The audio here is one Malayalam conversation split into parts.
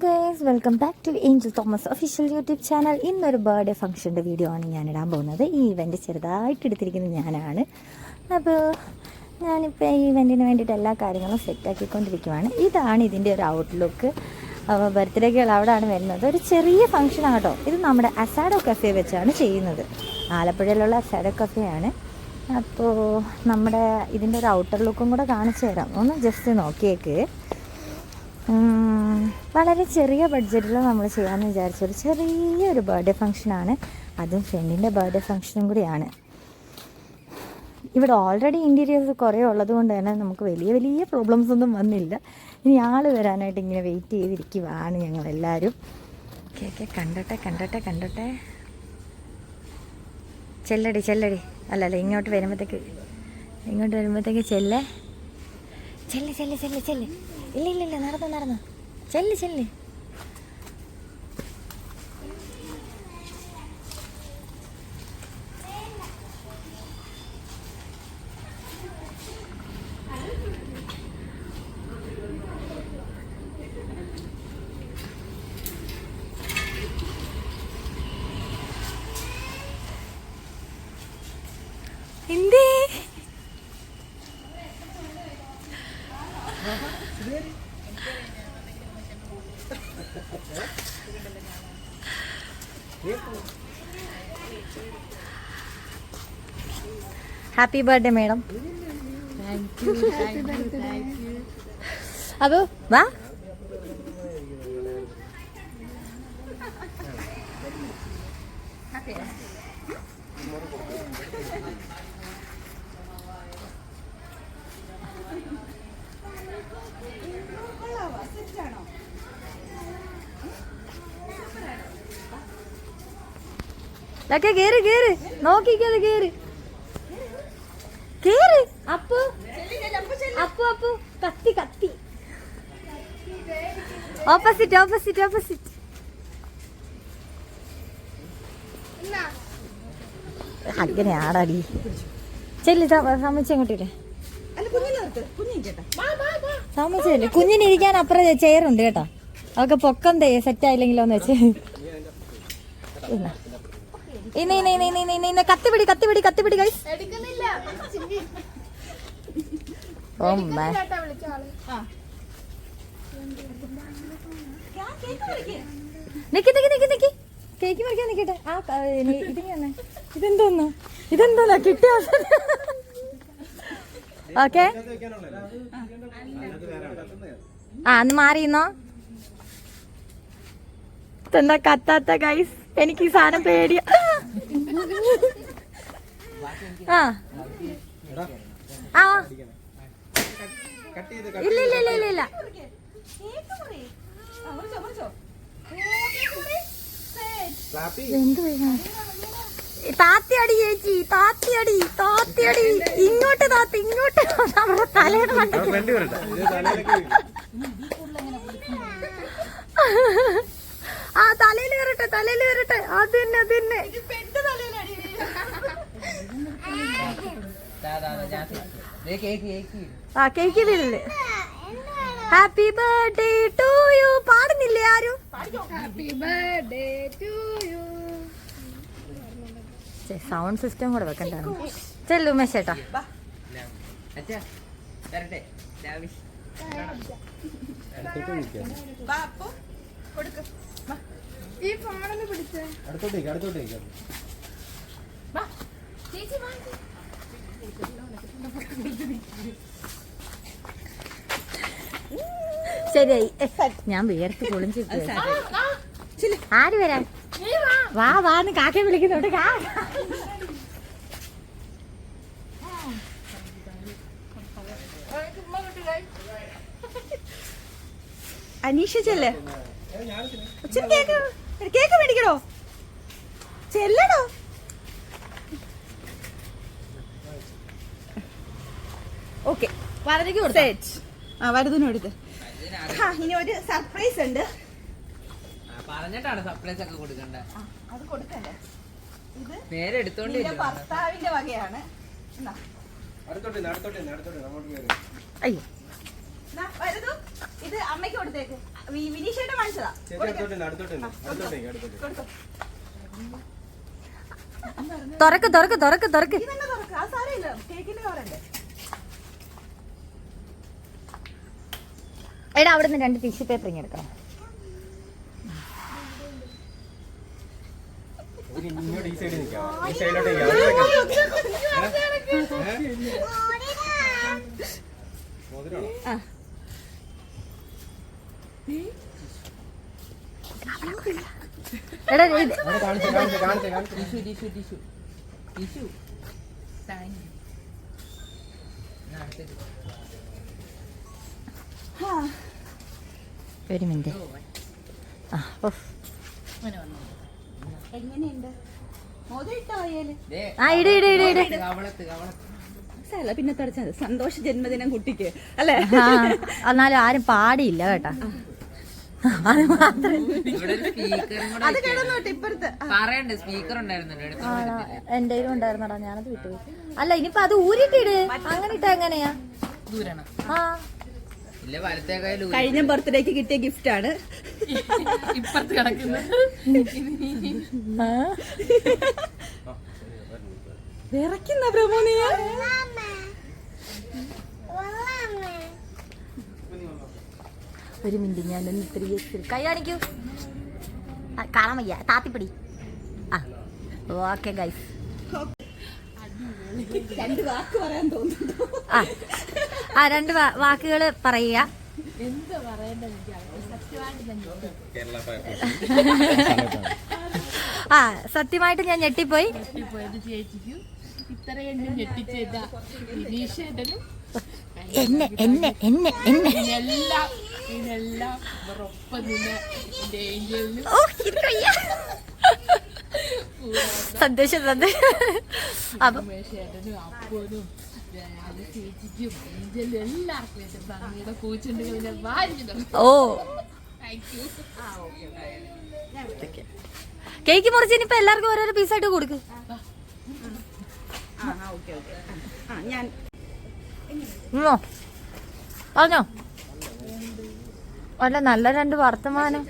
Guys welcome back to Angel Thomas official YouTube channel ഇന്നൊരു ബർത്ത്ഡേ ഫംഗ്ഷന്റെ വീഡിയോ ആണ് ഞാൻ ഇടാൻ പോകുന്നത്. ഈ ഇവന്റ് ചെറുതായിട്ട് എടുത്തിരിക്കുന്നത് ഞാനാണ്. അപ്പോൾ ഞാനിപ്പോൾ ഈ ഇവന്റിന് വേണ്ടിയിട്ട് എല്ലാ കാര്യങ്ങളും സെറ്റാക്കിക്കൊണ്ടിരിക്കുവാണ് ഇതാണ് ഇതിന്റെ ഒരു ഔട്ട്ലുക്ക് ബർത്ത്ഡേ ഗേൾ അവിടെയാണ് വരുന്നത്. ഒരു ചെറിയ ഫംഗ്ഷനാണ് കേട്ടോ. ഇത് നമ്മുടെ അസാഡോ കഫേ വെച്ചാണ് ചെയ്യുന്നത്. ആലപ്പുഴയിലുള്ള അസാഡോ കഫേയാണ് അപ്പോൾ നമ്മുടെ ഇതിന്റെ ഒരു ഔട്ടർ ലുക്കും കൂടെ കാണിച്ചു തരാം. ഒന്ന് ജസ്റ്റ് നോക്കിയേക്ക്. വളരെ ചെറിയ ബഡ്ജറ്റിൽ നമ്മൾ ചെയ്യാമെന്ന് വിചാരിച്ചൊരു ചെറിയൊരു ബർത്ത്ഡേ ഫംഗ്ഷനാണ് അതും ഫ്രണ്ടിന്റെ ബർത്ത്ഡേ ഫംഗ്ഷനും കൂടിയാണ്. ഇവിടെ ഓൾറെഡി ഇന്റീരിയേഴ്സ് കുറേ ഉള്ളത് കൊണ്ട് തന്നെ നമുക്ക് വലിയ വലിയ പ്രോബ്ലംസ് ഒന്നും വന്നില്ല. ഇനി ആൾ വരാനായിട്ട് ഇങ്ങനെ വെയിറ്റ് ചെയ്തിരിക്കുവാണ് ഞങ്ങളെല്ലാവരും ഓക്കെ ഓക്കെ കണ്ടോട്ടെ കണ്ടോട്ടെ കണ്ടോട്ടെ. ചെല്ലടി ചെല്ലടി. അല്ല അല്ല ഇങ്ങോട്ട് വരുമ്പോഴത്തേക്ക് ഇങ്ങോട്ട് വരുമ്പോഴത്തേക്ക് ചെല്ലേ. ചെല്ല് ചെല്ല് ചെല്ല് ചെല്ല്. ഇല്ല ഇല്ല ഇല്ല നടന്നു നടന്നു. ചെല്ല് ചെല്ല് എന്തേ ഹാപ്പി ബർത്ത്ഡേ മേഡം അപ്പൊ വാ. ഇതൊക്കെ കേറ് കേറ്. കേറ്. കേറ്. കത്തി ഓപ്പോസിറ്റ് ഓപ്പോസിറ്റ് ഓപ്പോസിറ്റ് അങ്ങനെ ചെല്ലി സമ്മതിച്ച് അങ്ങോട്ടില്ലേ സമ്മതിച്ചല്ലേ കുഞ്ഞിനിരിക്കാൻ അപ്പുറം ചെയറുണ്ട് കേട്ടോ. അതൊക്കെ പൊക്കം സെറ്റ് ആയില്ലെങ്കിലോ എന്ന് വെച്ച്. ഇന്ന. ഇന്ന ഇന്ന ഇന്ന ഇന്ന ഇന്ന ഇന്ന. കത്തിപിടി കത്തിപിടി കത്തിപിടി കൈ ഓ മേ. നിക്ക് നിക്ക് നിക്ക് നിക്ക്. കേക്ക് പറിക്കാൻ നിക്കട്ടെ. ആ ഇതെന്തോന്ന്? ഇതെന്തോന്നാ? കിട്ടിയ ഓക്കെ. ആ അന്ന് മാറിയിരുന്നോ? എന്താ കത്താത്ത ഗൈസ് എനിക്ക് ഈ സാധനം പേടിയ. ആ. ആ ഇല്ല ഇല്ല ഇല്ല ഇല്ല ഇല്ല. എന്ത് താത്തിയടി ചേച്ചി താത്തിയടി താത്തിയടി. ഇങ്ങോട്ട് താത്തി ഇങ്ങോട്ട് നമ്മുടെ തലയുടെ മണ്ടയ്ക്ക്. ആ തലയിൽ വരട്ടെ തലയിൽ വരട്ടെ. അത് തന്നെ അത് തന്നെ. ആ കേക്ക് വീടില്ലേ ഹാപ്പി ബർത്ത്ഡേ ടു യു പാടുന്നില്ലേ ആരും? സൗണ്ട് സിസ്റ്റം കൂടെ വെക്കണ്ടായിരുന്നു. ചെല്ലു ഉമേഷ് ചേട്ടാ. ഈ ഫോണൊന്ന് പിടിച്ചേ. അടുത്തോട്ടേക്ക് അടുത്തോട്ടേക്ക് ശരിയായി. ഞാൻ വിയർത്ത് കുളിഞ്ചു ആര് വരാൻ? വാ വാ വാന്ന് കാക്ക വിളിക്കുന്നുണ്ട്. കാ അനീഷ ചെല്ല്? കേക്ക് കേക്ക് മേടിക്കണോ? ചെല്ലണോ? ഓക്കെ. സെറ്റ്. ആ വരതിനും എടുത്ത് ആ, ഇനി ഒരു സർപ്രൈസ് ഉണ്ട്. പറഞ്ഞിട്ടാണ് സപ്ലൈസ് ഒക്കെ കൊടുക്കണ്ടേ. അത് കൊടുക്കല്ലേ ഇത് പേരെടുത്തോണ്ട് നിന്റെ ഭർത്താവിന്റെ വകയാണ്. എന്നാ, അടുത്തോട്ടേ അടുത്തോട്ടേ അടുത്തോട്ടേ അങ്ങോട്ട് കേറ്. അയ്യോ. ഇത് അമ്മയ്ക്ക് കൊടുത്തേക്ക്. വി- വിനീഷേട്ടൻ വാങ്ങിച്ചതാ. അടുത്തോട്ട് അടുത്തോട്ട് കൊടുത്തോ തുറക്ക് തുറക്ക് തുറക്ക് തുറക്ക്. ഇതന്നെ ആ സാരമില്ല. കേക്കിന്റെ കവറല്ലേ? എടാ അവിടെ നിന്ന് രണ്ട് ടിഷ്യൂ പേപ്പർ ഇങ്ങനെ എടുക്കണം. ഇങ്ങോട്ട് ഈ സൈഡിൽ നിൽക്കാം. ഈ ഒരു മിനിറ്റ്. ആ ഓഫ് അങ്ങനെ മോതിരിട്ടോ അയ്യൽ? ദേ, ആ ഇട് ഇട് ഇട് ഇട്. കവളത്ത് കവളത്ത് സാരല്ല പിന്നെ തുടച്ചത് സന്തോഷ ജന്മദിനം കുട്ടിക്ക് അല്ലേ? എന്നാലും ആരും പാടിയില്ല കേട്ടാ. അത് മാത്രം. ഇവിടെ സ്പീക്കറും കൂടെ അത്. കിടന്നോട്ടെ ഇപ്പുറത്ത്. പറയണ്ടേ സ്പീക്കർ എന്റെ ഉണ്ടായിരുന്നടാ ഞാനത് വിട്ടു അല്ല ഇനിയിപ്പോ അത് ഊരിട്ടിട് അങ്ങനെ ഇട്ട എങ്ങനെയാ? ആ. കഴിഞ്ഞ ബർത്ത്ഡേക്ക് കിട്ടിയ ഗിഫ്റ്റ് ആണ്. ഇപ്പുറത്ത് കിടക്കുന്നത് ആ. വിറയ്ക്കുന്ന പ്രമോനിയ ഒരു മിനിറ്റ് ഞാൻ ഒന്ന് ഇത്തിരി കൈ കാണിക്കൂ. കാണാൻ വയ്യ. താത്തിപ്പിടി. ആ ഓക്കെ ഗൈസ് രണ്ട് വാക്ക് പറയാൻ തോന്നുന്നു ആ. ആ രണ്ട് വാക്കുകൾ പറയുക. കേരള ആ സത്യമായിട്ട് ഞാൻ ഞെട്ടിപ്പോയി. എന്നെ എന്നെ എന്നെ എന്നെ സന്ദേശം സന്തോഷം അപ്പൊ ഓ. കേക്ക് മുറിച്ച് ഇനിയിപ്പോ എല്ലാവർക്കും ഓരോരോ പീസായിട്ട് കൊടുക്ക്. ആ ഓക്കെ ഓക്കെ ആ ഞാൻ ഉമ്മോ. പറഞ്ഞോ. അല്ല നല്ല രണ്ട് വർത്തമാനം.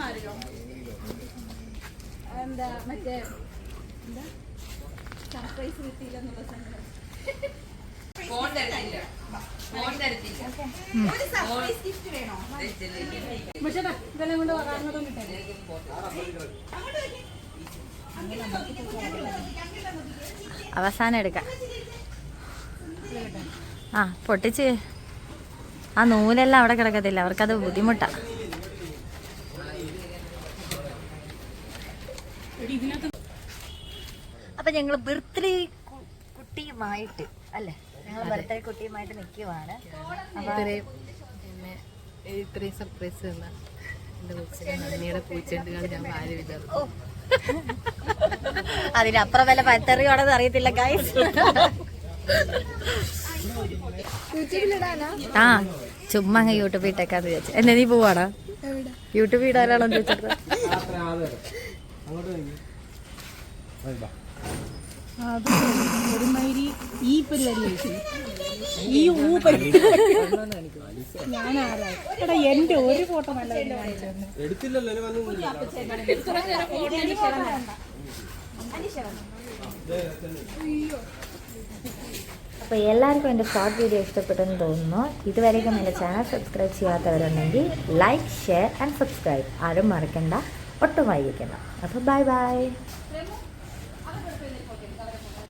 മാറിയോ? എന്താ മറ്റേ എന്താ? സർപ്രൈസ് കിട്ടിയില്ല എന്നുള്ള സങ്കടം. ഫോൺ തരത്തില്ല. ഫോൺ തരത്തില്ല. ഒരു സർപ്രൈസ് ഗിഫ്റ്റ് വേണോ? അവസാനം എടുക്കാം. ആ പൊട്ടിച്ച് ആ നൂലെല്ലാം അവിടെ കിടക്കത്തില്ല. അവർക്കത് ബുദ്ധിമുട്ടാ. അപ്പൊ ഞങ്ങൾ ബർത്ത്ഡേ കുട്ടിയുമായിട്ട് അല്ലേ? ഞങ്ങൾ ബർത്ത്ഡേ കുട്ടിയുമായിട്ട് നിൽക്കുവാണ് ഇത്രയും സർപ്രൈസ് തന്ന എന്റെ കൊച്ചിനെ നന്ദിയുടെ പൂച്ചെണ്ടുകൾ ഞാൻ. അതിനപ്പുറം വല്ല പത്തെറിയോടെന്ന് അറിയത്തില്ല ഗൈസ് ആ ചുമ്മാ അങ്ങ് യൂട്യൂബിൽ ഇട്ടേക്കാന്ന് വിചാരിച്ചു. എന്നെ നീ പോവാടാ? യൂട്യൂബ് ഇടാനാണോ ചോദിച്ചത്? ഈ ഈ ഊ എന്റെ ഒരു ഫോട്ടോ അപ്പോൾ എല്ലാവർക്കും എന്റെ ഷോർട്ട് വീഡിയോ ഇഷ്ടപ്പെട്ടെന്ന് തോന്നുന്നു. ഇതുവരെയും എന്റെ ചാനൽ സബ്സ്ക്രൈബ് ചെയ്യാത്തവരുണ്ടെങ്കിൽ ലൈക്ക് ഷെയർ ആൻഡ് സബ്സ്ക്രൈബ് ആരും മറക്കണ്ട. ഒട്ടും വൈകിക്കണം അപ്പോൾ ബൈ ബൈ